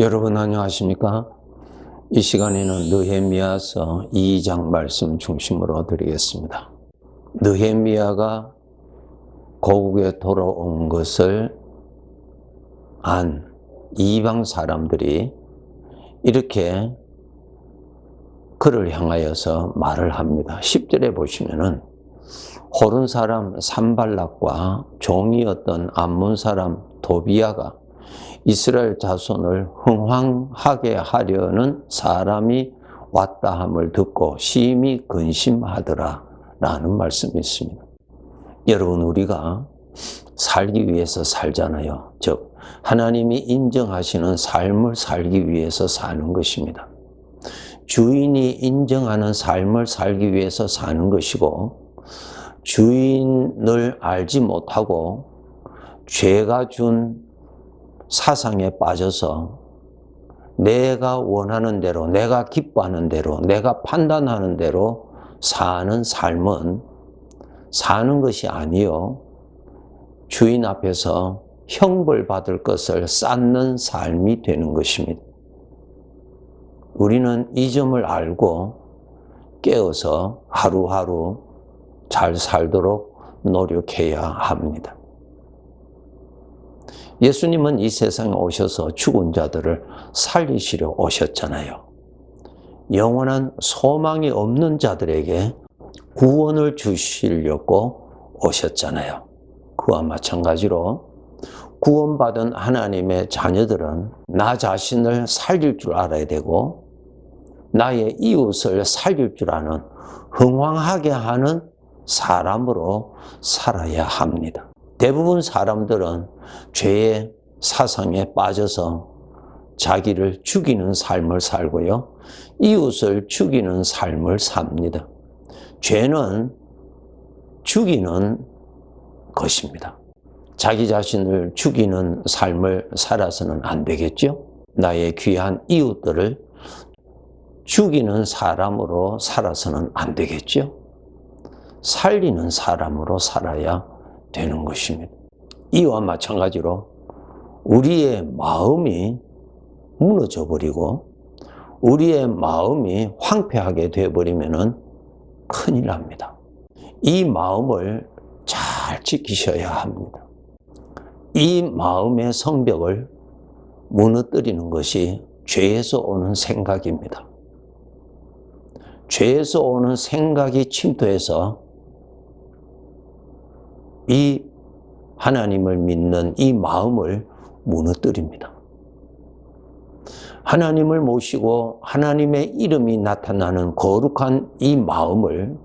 여러분 안녕하십니까? 이 시간에는 느헤미야서 2장 말씀 중심으로 드리겠습니다. 느헤미야가 고국에 돌아온 것을 안 이방 사람들이 이렇게 그를 향하여서 말을 합니다. 10절에 보시면은 호른 사람 산발락과 종이었던 암몬 사람 도비아가 이스라엘 자손을 흥황하게 하려는 사람이 왔다 함을 듣고 심히 근심하더라 라는 말씀이 있습니다. 여러분 우리가 살기 위해서 살잖아요. 즉 하나님이 인정하시는 삶을 살기 위해서 사는 것입니다. 주인이 인정하는 삶을 살기 위해서 사는 것이고 주인을 알지 못하고 죄가 준 사상에 빠져서 내가 원하는 대로, 내가 기뻐하는 대로, 내가 판단하는 대로 사는 삶은 사는 것이 아니요. 주인 앞에서 형벌 받을 것을 쌓는 삶이 되는 것입니다. 우리는 이 점을 알고 깨어서 하루하루 잘 살도록 노력해야 합니다. 예수님은 이 세상에 오셔서 죽은 자들을 살리시려 오셨잖아요. 영원한 소망이 없는 자들에게 구원을 주시려고 오셨잖아요. 그와 마찬가지로 구원받은 하나님의 자녀들은 나 자신을 살릴 줄 알아야 되고 나의 이웃을 살릴 줄 아는 흥황하게 하는 사람으로 살아야 합니다. 대부분 사람들은 죄의 사상에 빠져서 자기를 죽이는 삶을 살고요. 이웃을 죽이는 삶을 삽니다. 죄는 죽이는 것입니다. 자기 자신을 죽이는 삶을 살아서는 안 되겠죠? 나의 귀한 이웃들을 죽이는 사람으로 살아서는 안 되겠죠? 살리는 사람으로 살아야 되는 것입니다. 이와 마찬가지로 우리의 마음이 무너져 버리고 우리의 마음이 황폐하게 되어 버리면 큰일 납니다. 이 마음을 잘 지키셔야 합니다. 이 마음의 성벽을 무너뜨리는 것이 죄에서 오는 생각입니다. 죄에서 오는 생각이 침투해서 이 하나님을 믿는 이 마음을 무너뜨립니다. 하나님을 모시고 하나님의 이름이 나타나는 거룩한 이 마음을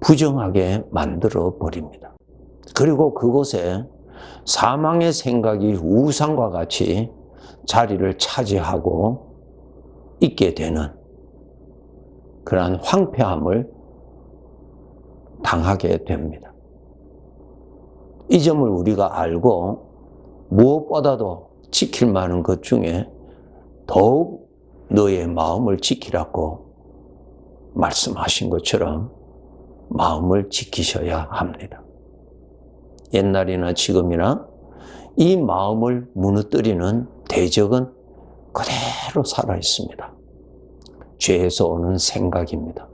부정하게 만들어 버립니다. 그리고 그곳에 사망의 생각이 우상과 같이 자리를 차지하고 있게 되는 그러한 황폐함을 당하게 됩니다. 이 점을 우리가 알고 무엇보다도 지킬 만한 것 중에 더욱 너의 마음을 지키라고 말씀하신 것처럼 마음을 지키셔야 합니다. 옛날이나 지금이나 이 마음을 무너뜨리는 대적은 그대로 살아 있습니다. 죄에서 오는 생각입니다.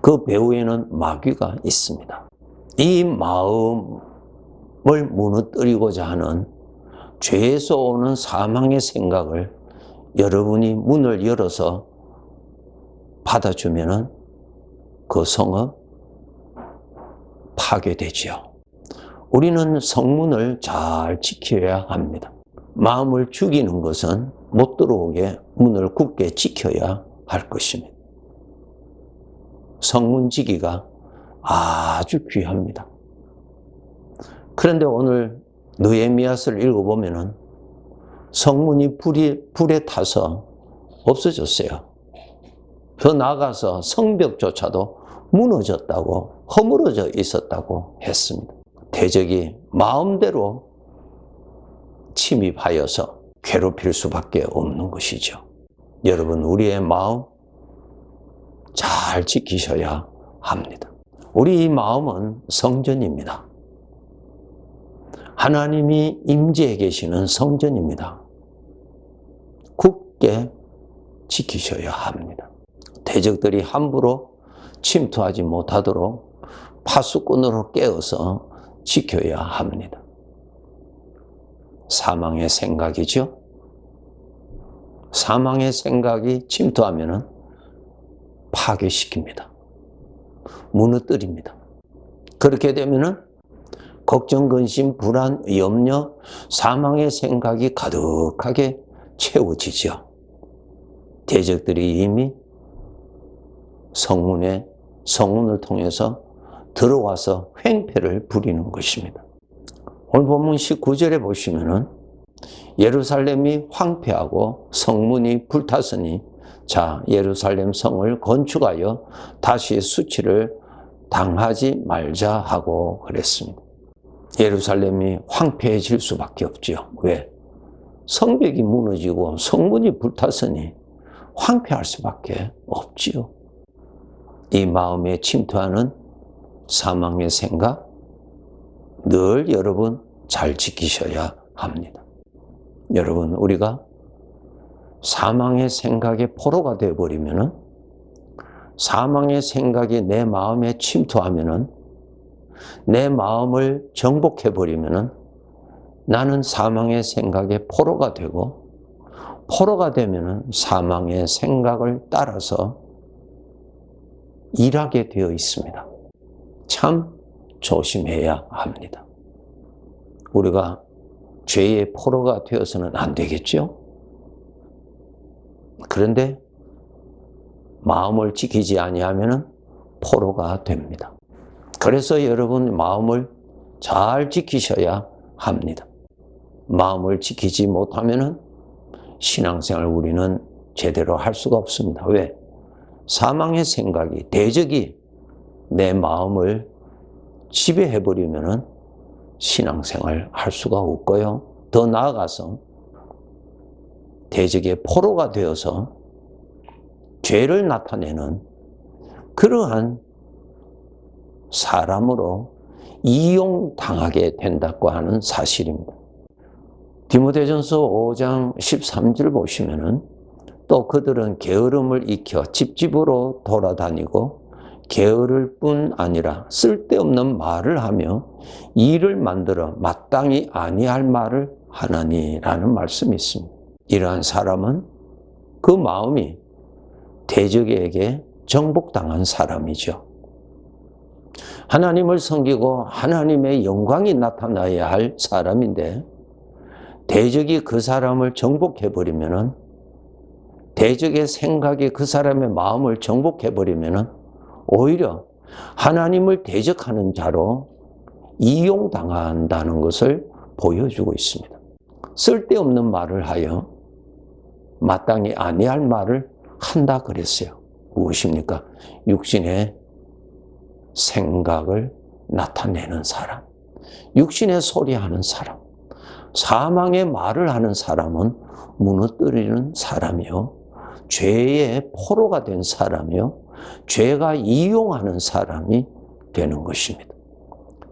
그 배후에는 마귀가 있습니다. 이 마음을 무너뜨리고자 하는 죄에서 오는 사망의 생각을 여러분이 문을 열어서 받아주면은 그 성은 파괴되지요. 우리는 성문을 잘 지켜야 합니다. 마음을 죽이는 것은 못 들어오게 문을 굳게 지켜야 할 것입니다. 성문 지기가 아주 귀합니다. 그런데 오늘 느헤미야스를 읽어보면은 성문이 불이, 불에 타서 없어졌어요. 더 나아가서 성벽조차도 무너졌다고 허물어져 있었다고 했습니다. 대적이 마음대로 침입하여서 괴롭힐 수밖에 없는 것이죠. 여러분, 우리의 마음 잘 지키셔야 합니다. 우리 마음은 성전입니다. 하나님이 임재해 계시는 성전입니다. 굳게 지키셔야 합니다. 대적들이 함부로 침투하지 못하도록 파수꾼으로 깨어서 지켜야 합니다. 사망의 생각이죠. 사망의 생각이 침투하면 파괴시킵니다. 무너뜨립니다. 그렇게 되면 걱정, 근심, 불안, 염려, 사망의 생각이 가득하게 채워지죠. 대적들이 이미 성문에 성문을 통해서 들어와서 횡패를 부리는 것입니다. 오늘 본문 19절에 보시면은 예루살렘이 황폐하고 성문이 불탔으니 자 예루살렘 성을 건축하여 다시 수치를 당하지 말자 하고 그랬습니다. 예루살렘이 황폐해질 수밖에 없지요. 왜? 성벽이 무너지고 성문이 불탔으니 황폐할 수밖에 없지요. 이 마음에 침투하는 사망의 생각 늘 여러분 잘 지키셔야 합니다. 여러분 우리가 사망의 생각에 포로가 되어 버리면은 사망의 생각이 내 마음에 침투하면은 내 마음을 정복해 버리면은 나는 사망의 생각에 포로가 되고 포로가 되면은 사망의 생각을 따라서 일하게 되어 있습니다. 참 조심해야 합니다. 우리가 죄의 포로가 되어서는 안 되겠죠? 그런데 마음을 지키지 아니하면 포로가 됩니다. 그래서 여러분 마음을 잘 지키셔야 합니다. 마음을 지키지 못하면 신앙생활 우리는 제대로 할 수가 없습니다. 왜? 사망의 생각이, 대적이 내 마음을 지배해버리면 신앙생활 할 수가 없고요. 더 나아가서 대적의 포로가 되어서 죄를 나타내는 그러한 사람으로 이용당하게 된다고 하는 사실입니다. 디모데전서 5장 13절 보시면은 또 그들은 게으름을 익혀 집집으로 돌아다니고 게으를 뿐 아니라 쓸데없는 말을 하며 일을 만들어 마땅히 아니할 말을 하나니라는 말씀이 있습니다. 이러한 사람은 그 마음이 대적에게 정복당한 사람이죠. 하나님을 섬기고 하나님의 영광이 나타나야 할 사람인데 대적이 그 사람을 정복해버리면 대적의 생각이 그 사람의 마음을 정복해버리면 오히려 하나님을 대적하는 자로 이용당한다는 것을 보여주고 있습니다. 쓸데없는 말을 하여 마땅히 아니할 말을 한다 그랬어요. 무엇입니까? 육신의 생각을 나타내는 사람, 육신의 소리하는 사람, 사망의 말을 하는 사람은 무너뜨리는 사람이요. 죄의 포로가 된 사람이요. 죄가 이용하는 사람이 되는 것입니다.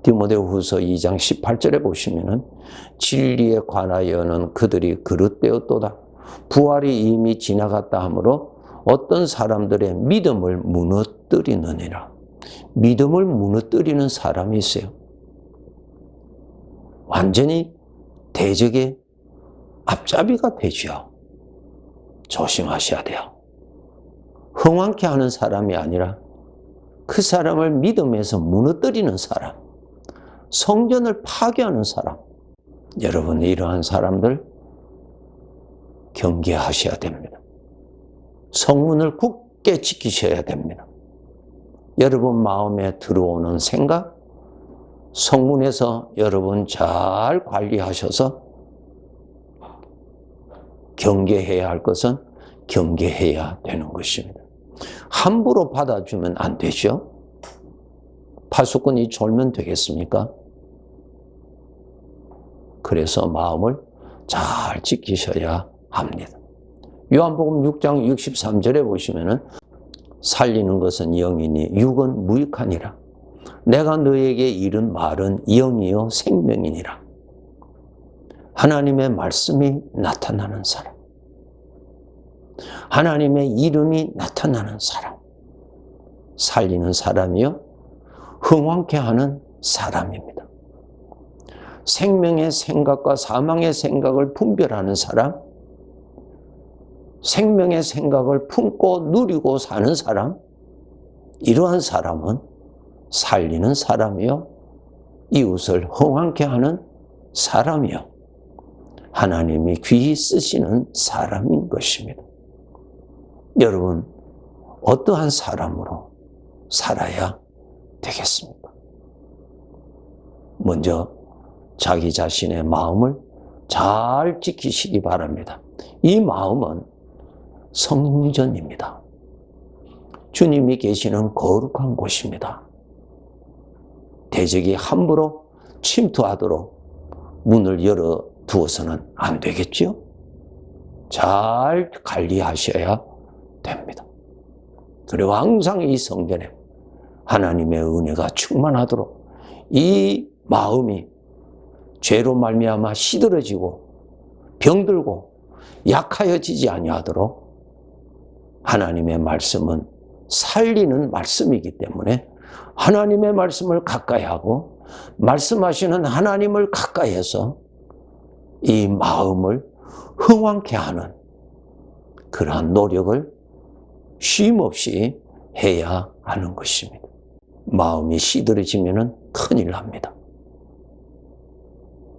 디모데 후서 2장 18절에 보시면은 진리에 관하여는 그들이 그릇되었도다. 부활이 이미 지나갔다 하므로 어떤 사람들의 믿음을 무너뜨리느니라. 믿음을 무너뜨리는 사람이 있어요. 완전히 대적의 앞잡이가 되죠. 조심하셔야 돼요. 흥황케 하는 사람이 아니라 그 사람을 믿음에서 무너뜨리는 사람, 성전을 파괴하는 사람. 여러분, 이러한 사람들 경계하셔야 됩니다. 성문을 굳게 지키셔야 됩니다. 여러분 마음에 들어오는 생각, 성문에서 여러분 잘 관리하셔서 경계해야 할 것은 경계해야 되는 것입니다. 함부로 받아주면 안 되죠. 파수꾼이 졸면 되겠습니까? 그래서 마음을 잘 지키셔야 합니다. 요한복음 6장 63절에 보시면은 살리는 것은 영이니 육은 무익하니라. 내가 너에게 이른 말은 영이요 생명이니라. 하나님의 말씀이 나타나는 사람. 하나님의 이름이 나타나는 사람, 살리는 사람이요, 흥왕케 하는 사람입니다. 생명의 생각과 사망의 생각을 분별하는 사람, 생명의 생각을 품고 누리고 사는 사람, 이러한 사람은 살리는 사람이요, 이웃을 흥왕케 하는 사람이요, 하나님이 귀히 쓰시는 사람인 것입니다. 여러분, 어떠한 사람으로 살아야 되겠습니까? 먼저 자기 자신의 마음을 잘 지키시기 바랍니다. 이 마음은 성전입니다. 주님이 계시는 거룩한 곳입니다. 대적이 함부로 침투하도록 문을 열어 두어서는 안 되겠죠? 잘 관리하셔야 됩니다. 그리고 항상 이 성전에 하나님의 은혜가 충만하도록 이 마음이 죄로 말미암아 시들어지고 병들고 약하여지지 아니하도록 하나님의 말씀은 살리는 말씀이기 때문에 하나님의 말씀을 가까이 하고 말씀하시는 하나님을 가까이 해서 이 마음을 흥왕케 하는 그러한 노력을 쉼 없이 해야 하는 것입니다. 마음이 시들어지면 큰일 납니다.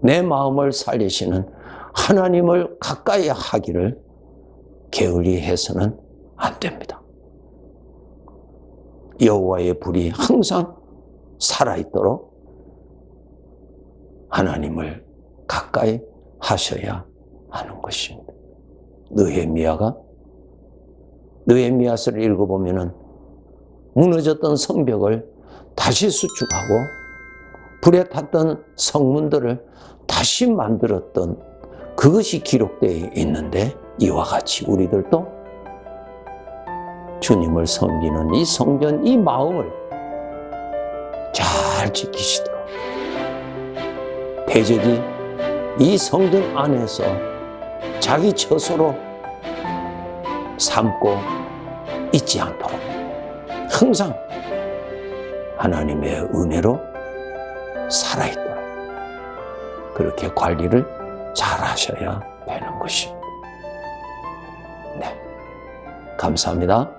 내 마음을 살리시는 하나님을 가까이 하기를 게을리 해서는 안 됩니다. 여호와의 불이 항상 살아있도록 하나님을 가까이 하셔야 하는 것입니다. 느헤미야가 느헤미야서를 읽어보면은 무너졌던 성벽을 다시 수축하고 불에 탔던 성문들을 다시 만들었던 그것이 기록되어 있는데 이와 같이 우리들도 주님을 섬기는 이 성전, 이 마음을 잘 지키시도록 대적이 이 성전 안에서 자기 처소로 삼고 있지 않도록 항상 하나님의 은혜로 살아있도록 그렇게 관리를 잘 하셔야 되는 것입니다. 네. 감사합니다.